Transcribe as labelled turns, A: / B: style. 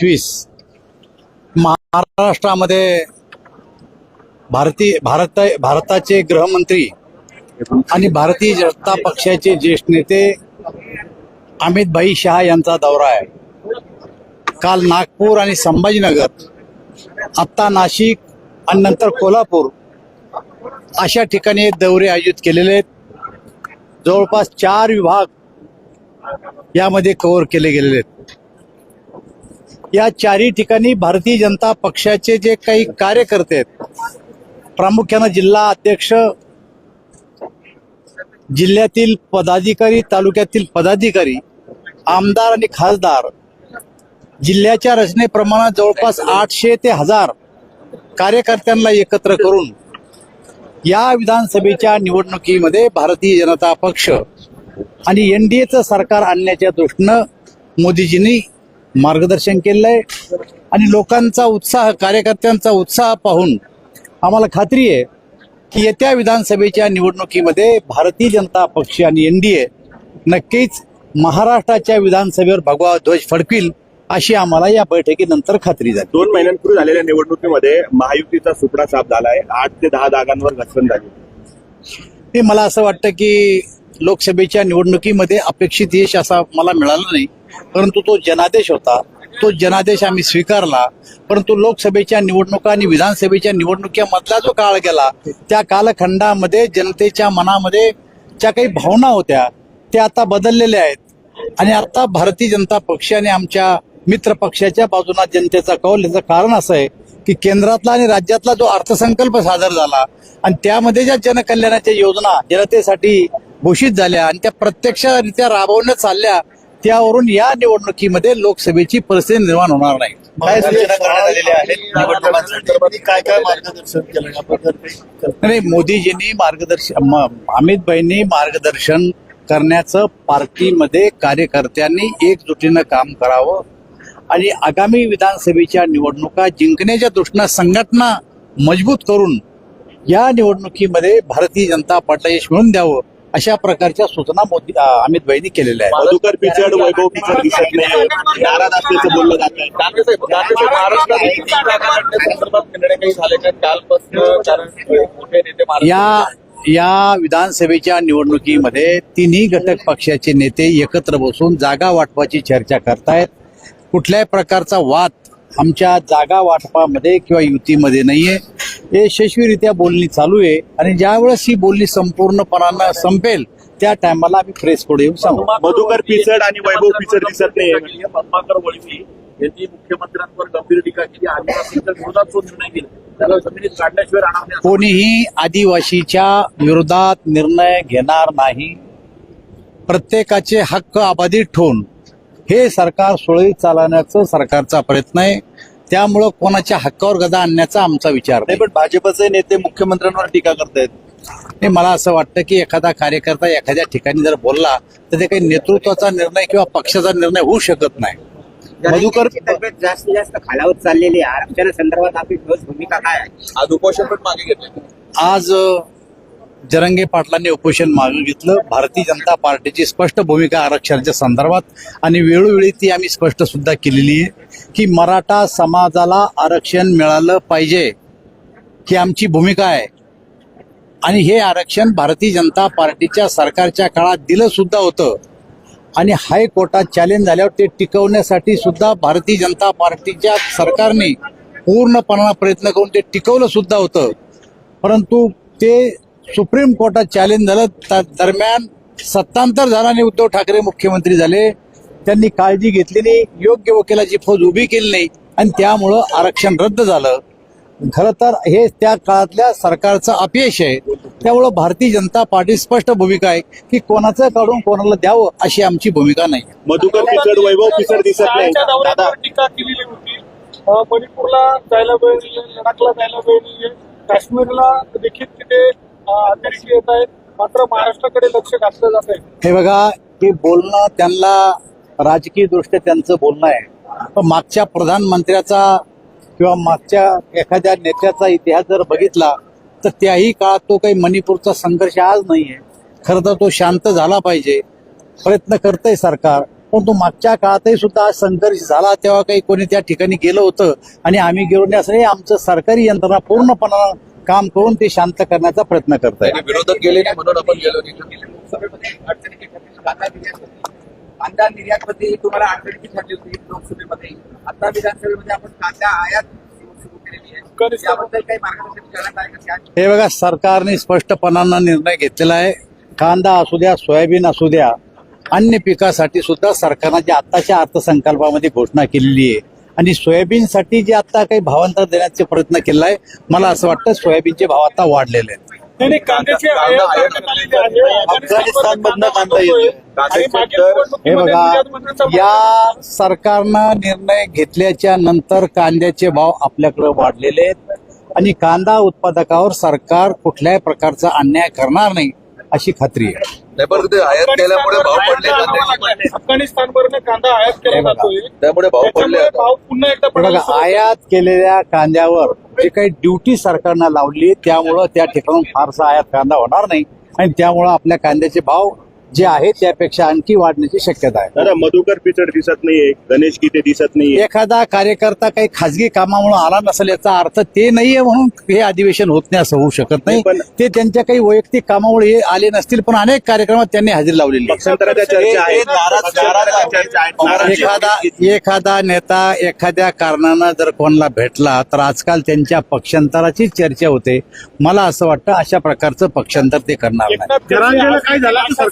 A: पंचवीस. महाराष्ट्रामध्ये भारतीय भारत भारताचे गृहमंत्री आणि भारतीय जनता पक्षाचे ज्येष्ठ नेते अमित भाई शहा यांचा दौरा आहे. काल नागपूर आणि संभाजीनगर आत्ता नाशिक आणि नंतर कोल्हापूर अशा ठिकाणी दौरे आयोजित केलेले आहेत. जवळपास चार विभाग यामध्ये कव्हर केले गेलेले आहेत. या चारही ठिकाणी भारतीय जनता पक्षाचे जे काही कार्यकर्ते आहेत प्रामुख्यानं जिल्हा अध्यक्ष जिल्ह्यातील पदाधिकारी तालुक्यातील पदाधिकारी आमदार आणि खासदार जिल्ह्याच्या रचनेप्रमाणे जवळपास आठशे ते हजार कार्यकर्त्यांना एकत्र करून या विधानसभेच्या निवडणुकीमध्ये भारतीय जनता पक्ष आणि एन डी एचं सरकार आणण्याच्या दृष्टीनं मोदीजींनी मार्गदर्शन केलेलं आहे आणि लोकांचा उत्साह कार्यकर्त्यांचा उत्साह पाहून आम्हाला खात्री आहे की येत्या विधानसभेच्या निवडणुकीमध्ये भारतीय जनता पक्ष आणि एन डी ए नक्कीच महाराष्ट्राच्या विधानसभेवर भगवा ध्वज फडकविल अशी आम्हाला या बैठकीनंतर खात्री झाली.
B: दोन महिन्यांपूर्वी झालेल्या निवडणुकीमध्ये महायुतीचा सुपडा साफ झालाय. आठ ते दहा जागांवर घसरण झाली.
A: हे मला असं वाटतं की लोकसभेच्या निवडणुकीमध्ये अपेक्षित यश असा मला मिळाला नाही. परंतु तो जनादेश होता. तो जनादेश आम्ही स्वीकारला. परंतु लोकसभेच्या निवडणुका आणि विधानसभेच्या निवडणुकीमधला जो काळ गेला त्या कालखंडामध्ये जनतेच्या मनामध्ये ज्या काही भावना होत्या त्या आता बदललेल्या आहेत. आणि आता भारतीय जनता पक्ष आणि आमच्या मित्र पक्षाच्या बाजूला जनतेचा कौल याचं कारण असं आहे की केंद्रातला आणि राज्यातला जो अर्थसंकल्प सादर झाला आणि त्यामध्ये ज्या जनकल्याणाच्या योजना जनतेसाठी घोषित झाल्या आणि त्या प्रत्यक्षरित्या राबवण्यात चालल्या त्यावरून या निवडणुकीमध्ये लोकसभेची परिस्थिती निर्माण होणार नाही.
C: काय सूचना करण्यात आलेल्या आहेत? निवडणुकांसाठी काय काय मार्गदर्शन केलं?
A: नाही मोदीजींनी मार्गदर्शन म- अमितभाईंनी मार्गदर्शन करण्याचं पार्टीमध्ये कार्यकर्त्यांनी एकजुटीनं काम करावं. आणि आगामी विधानसभेच्या निवडणुका जिंकण्याच्या दृष्टीनं संघटना मजबूत करून या निवडणुकीमध्ये भारतीय जनता पार्टीला यश मिळवून द्यावं. अशा प्रकारच्या सूचना मोदी अं, अमितभाईंनी केलेल्या आहेत.
B: मधुकर पिचड वैभव पिचड दिसत नाही. नाराज असल्याचं बोललं जात आहे
D: महाराष्ट्रात तीन जागा लढण्यासंदर्भात निर्णय काही झाले का? कालपासून कारण मोठे नेते महाराष्ट्र
A: या या विधानसभेच्या निवडणुकीमध्ये तिन्ही घटक पक्षाचे नेते एकत्र बसून जागा वाटपाची चर्चा करतायत. कुठल्याही प्रकारचा वाद आमच्या जागा वाटपामध्ये किंवा युतीमध्ये नाहीये. यशस्वीरित्या बोलणी चालू आहे आणि ज्यावेळेस ही बोलणी संपूर्णपणानं संपेल त्या टायमाला आम्ही प्रेस पुढे येऊन सांगू.
B: मधुकर पिचड आणि वैभव पिचड दिसत नाही.
D: पद्माकर वळवी यांनी मुख्यमंत्र्यांवर गंभीर टीका केली. आदिवासींच्या विरोधात जो निर्णय केला त्याला जमिनीत काढल्याशिवाय राहणार नाही. असं
A: कोणीही आदिवासीच्या विरोधात निर्णय घेणार नाही. प्रत्येकाचे हक्क अबाधित ठेवून हे सरकार सुरळीत चालवण्याचं सरकारचा प्रयत्न आहे. त्यामुळं कोणाच्या हक्कावर गदा आणण्याचा आमचा विचार
C: नाही पण भाजपचे नेते मुख्यमंत्र्यांवर टीका करतायत.
A: नाही, मला असं वाटतं की एखादा कार्यकर्ता एखाद्या ठिकाणी जर बोलला तर ते काही नेतृत्वाचा निर्णय किंवा पक्षाचा निर्णय होऊ शकत नाही.
C: मधुकर
E: जनतेची तब्येत जास्तीत जास्त खालावत चाललेली आहे. आरक्षणासंदर्भात आपली ठोस भूमिका काय आहे?
D: आज उपोषण पण मागे घेतले
A: आज अ, जरंगे पाटलांनी उपोषण मागे घेतलं. भारतीय जनता पार्टीची स्पष्ट भूमिका आरक्षणाच्या संदर्भात आणि वेळोवेळी ती आम्ही स्पष्ट सुद्धा केलेली आहे. की मराठा समाजाला आरक्षण मिळालं पाहिजे ही आमची भूमिका आहे. आणि हे आरक्षण भारतीय जनता पार्टीच्या सरकारच्या काळात दिलं सुद्धा होतं. आणि हायकोर्टात चॅलेंज झाल्यावर ते टिकवण्यासाठी सुद्धा भारतीय जनता पार्टीच्या सरकारने पूर्णपणा प्रयत्न करून ते टिकवलं सुद्धा होतं. परंतु ते सुप्रीम कोर्टात चॅलेंज झालं त्या दरम्यान सत्तांतर झाल्याने उद्धव ठाकरे मुख्यमंत्री झाले. त्यांनी काळजी घेतली नाही योग्य वकिलाची फौज उभी केली नाही आणि त्यामुळं आरक्षण रद्द झालं. खरं तर हे त्या काळातल्या सरकारचं अपयश आहे. त्यामुळं भारतीय जनता पार्टी स्पष्ट भूमिका आहे की कोणाचं काढून कोणाला द्यावं अशी आमची भूमिका नाही.
B: मधुकर पिचड वैभव पिचड दिसत नाही.
F: टीका केलेली होती. मणिपूरला जायला वेळ लडाखला जायला वेळ नाहीये. काश्मीरला देखील तिथे अतिरेकी येत आहेत. मात्र महाराष्ट्राकडे लक्ष घातलं जात आहे
A: हे बघा हे बोलणं त्यांना राजकीय दृष्ट्या त्यांचं बोलणं आहे. पण मागच्या प्रधानमंत्र्याचा किंवा मागच्या एखाद्या नेत्याचा इतिहास जर बघितला तर त्याही काळात तो काही मणिपूरचा संघर्ष आज नाहीये. खरं तर तो शांत झाला पाहिजे. प्रयत्न करतंय सरकार. पण तो मागच्या काळातही सुद्धा आज संघर्ष झाला तेव्हा काही कोणी त्या ठिकाणी गेलं होतं. आणि आम्ही गेलो नाही असं आमचं सरकारी यंत्रणा पूर्णपणे काम करून ते शांत करण्याचा प्रयत्न करत आहे
G: विरोधक गेले नाही म्हणून आपण गेलो तिथे
E: लोकसभेमध्ये अडचणीची ठरली कांदा निर्यातमध्ये तुम्हाला अडचणीची ठरली होती लोकसभेमध्ये? आता विधानसभेमध्ये आपण कांदा आयात
A: हे बघा सरकारने स्पष्टपणानं निर्णय घेतलेला आहे. कांदा असू द्या सोयाबीन असू द्या अन्य पिकासाठी सुद्धा सरकारनं जे आत्ताच्या अर्थसंकल्पामध्ये घोषणा केलेली आहे. आणि सोयाबीनसाठी जे आता काही भावांतर देण्याचे प्रयत्न केला आहे मला असं वाटतं सोयाबीनचे भाव आता वाढलेले आहेत.
F: नाही, कांद्याची.
C: अफगाणिस्तानमधनं कांदा
A: हे बघा या सरकारनं निर्णय घेतल्याच्या नंतर कांद्याचे भाव आपल्याकडे वाढलेले आहेत. आणि कांदा उत्पादकावर सरकार कुठल्याही प्रकारचा अन्याय करणार नाही अशी खात्री आहे.
G: नाही पण ते आयात केल्यामुळे भाव पडले कांद्याचे.
F: अफगाणिस्तानवरनं कांदा आयात केला
A: हे.
F: जातोय
G: त्यामुळे भाव पडले
F: त्याच्यामुळे. भाव पुन्हा एकदा
A: बघा
F: सुरुवात
A: आयात केलेल्या कांद्यावर जे काही ड्युटी सरकारनं लावली त्यामुळं त्या ठिकाणून फारसा आयात कांदा होणार नाही आणि त्यामुळं आपल्या कांद्याचे भाव जे आहे त्यापेक्षा आणखी वाढण्याची शक्यता आहे.
B: दादा मधुकर पिचड दिसत नाहीये गणेश गीते दिसत नाहीये.
A: एखादा कार्यकर्ता काही खाजगी कामामुळे आला नसेल याचा अर्थ ते नाहीये म्हणून हे अधिवेशन होत नाही असं होऊ शकत नाही.
B: पण-
A: ते त्यांच्या काही वैयक्तिक कामामुळे हे आले नसतील पण अनेक कार्यक्रमात त्यांनी हजेरी लावलेली आहे.
B: पक्षांतराच्या चर्चा आहेत पक्षांतराच्या चर्चा आहेत. नाराजी
A: एखादा
B: आहे.
A: एखादा नेता एखाद्या कारणानं जर कोणाला भेटला तर आजकाल त्यांच्या पक्षांतराची चर्चा होते. मला असं वाटतं अशा प्रकारचं पक्षांतर ते करणार नाही.
C: काय झालं? सरकार